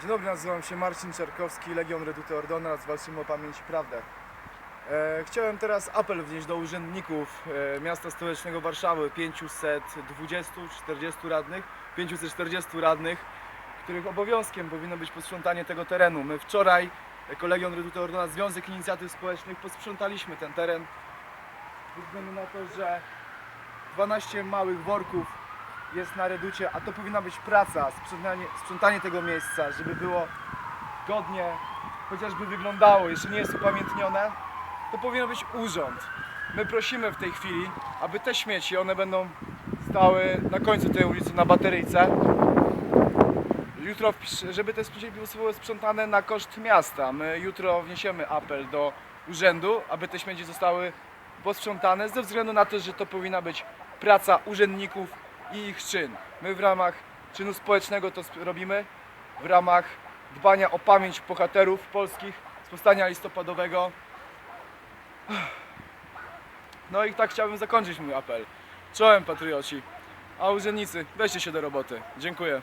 Dzień dobry, nazywam się Marcin Czerkowski, Legion Reduty Ordonans, walczymy o pamięć i prawdę. E, chciałem teraz apel wnieść do urzędników e, miasta stołecznego Warszawy, 520, 40 radnych, 540 radnych, których obowiązkiem powinno być posprzątanie tego terenu. My wczoraj, jako Legion Reduty Ordonans, Związek Inicjatyw Społecznych, posprzątaliśmy ten teren, ze względu na to, że 12 małych worków jest na reducie, a to powinna być praca, sprzątanie, sprzątanie tego miejsca, żeby było godnie, chociażby wyglądało, jeszcze nie jest upamiętnione, to powinien być urząd. My prosimy w tej chwili, aby te śmieci, one będą stały na końcu tej ulicy na bateryjce. Jutro, żeby te śmieci były sprzątane na koszt miasta. My jutro wniesiemy apel do urzędu, aby te śmieci zostały posprzątane ze względu na to, że to powinna być praca urzędników i ich czyn. My w ramach czynu społecznego to robimy, w ramach dbania o pamięć bohaterów polskich z powstania listopadowego. No i tak chciałbym zakończyć mój apel. Czołem patrioci, a urzędnicy, weźcie się do roboty. Dziękuję.